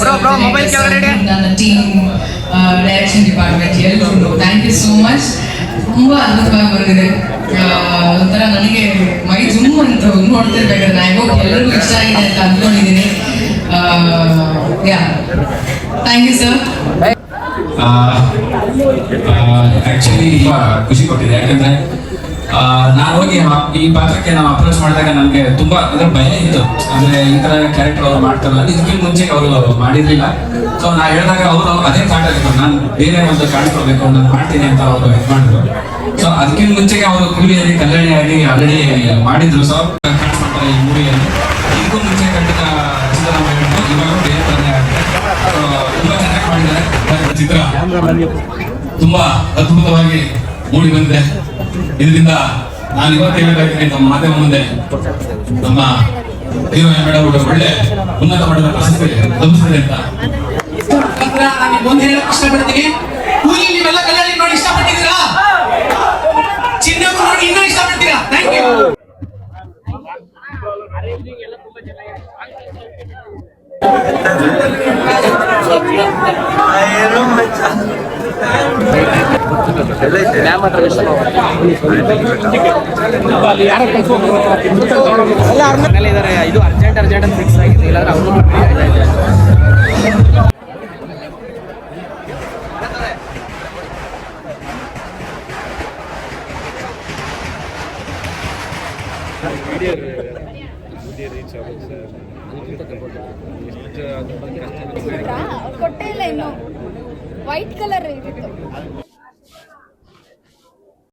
bro, bro, mobile the team uh, direction department here. Thank you so much. ரொம்ப அழகாக வருது ಒಂಥರ ನನಗೆ ಮೈ ಜುಮ್ ಅಂತ ನೋಡ್ತಿರ್ಬೇಕಾದ್ರೆ ನಾನು ಹೋಗಿ ಎಲ್ಲರಿಗೂ ಇಷ್ಟ ಆಗಿದೆ ಅಂತ ಅಂದ್ಕೊಂಡಿದ್ದೀನಿ. Yeah thank you sir actually ಖುಷಿ ಕೊಟ್ಟಿದೆ. ಯಾಕಂದ್ರೆ ನಾನು ಹೋಗಿ ಈ ಪಾತ್ರಕ್ಕೆ ನಾವು ಅಪ್ರೋಚ್ ಮಾಡಿದಾಗ ನನಗೆ ತುಂಬಾ ಅಂದ್ರೆ ಭಯ ಇತ್ತು. ಅಂದ್ರೆ ಈ ತರ ಕ್ಯಾರೆಕ್ಟರ್ ಅವ್ರು ಮಾಡ್ತಾರಲ್ಲ ಇದಕ್ಕಿಂತ ಮುಂಚೆ ಅವರು ಮಾಡಿರ್ಲಿಲ್ಲ. ಸೊ ನಾ ಹೇಳಿದಾಗ ಅವರು ಅದೇ ಆಗಿತ್ತು ನಾನು ಬೇರೆ ಒಂದು ಕಾಣಿಸ್ಕೊಳ್ಬೇಕು ನಾನು ಮಾಡ್ತೀನಿ ಅಂತ ಅವರು ಇದು ಮಾಡಿದ್ರು. ಸೊ ಅದಕ್ಕಿಂತ ಮುಂಚೆಗೆ ಅವರು ಕೂಲಿಯಲ್ಲಿ ಕಲ್ಯಾಣಿ ಆಗಿ ಆಲ್ರೆಡಿ ಮಾಡಿದ್ರು ಸೊ ಕಾಣಿಸ್ಕೊಳ್ತಾರೆ ಈ ಮೂವಿಯಲ್ಲಿ ಇದಕ್ಕೂ ಮುಂಚೆ ಖಂಡಿತ ಸಿದ್ದರಾಮಯ್ಯ ಇವಾಗ ಬೇರೆ ಥರನೇ ಆಗಿದೆ. ತುಂಬಾ ಚೆನ್ನಾಗಿ ಮಾಡಿದ್ದಾರೆ. ಚಿತ್ರ. ತುಂಬಾ ಅದ್ಭುತವಾಗಿ ಮೂಡಿ ಬಂದಿದೆ. ಇದರಿಂದ ನಾನು ಇವತ್ತು ಹೇಳಬೇಕಾಗಿದೆ ನಮ್ಮ ಮಾತೆ ಮುಂದೆ ನಮ್ಮ ಹೀರೋ ಮೇಡಮ್ ಒಳ್ಳೆ ಉನ್ನತ ಮಟ್ಟದ ಪ್ರಶಸ್ತಿ ಲಭಿಸಿದೆ ಅಂತ. ನಾನು ಒಂದು ಹೇಳಕ್ ಇಷ್ಟಪಡ್ತೀನಿ. ಕೂಲಿ ನೀವೆಲ್ಲ ಕಲ್ಯಾಣಿ ನೋಡಿ ಇದಾರೆ ಇದು ಅರ್ಜೆಂಟ್ ಅರ್ಜೆಂಟ್ ಅಂತ ಫಿಕ್ಸ್ ಆಗಿದೆ ಇಲ್ಲಾಂದ್ರೆ ಅವರು ಕೊಟ್ಟೇ ಇಲ್ಲ ಇನ್ನು. ವೈಟ್ ಕಲರ್ ಇರುತ್ತೆ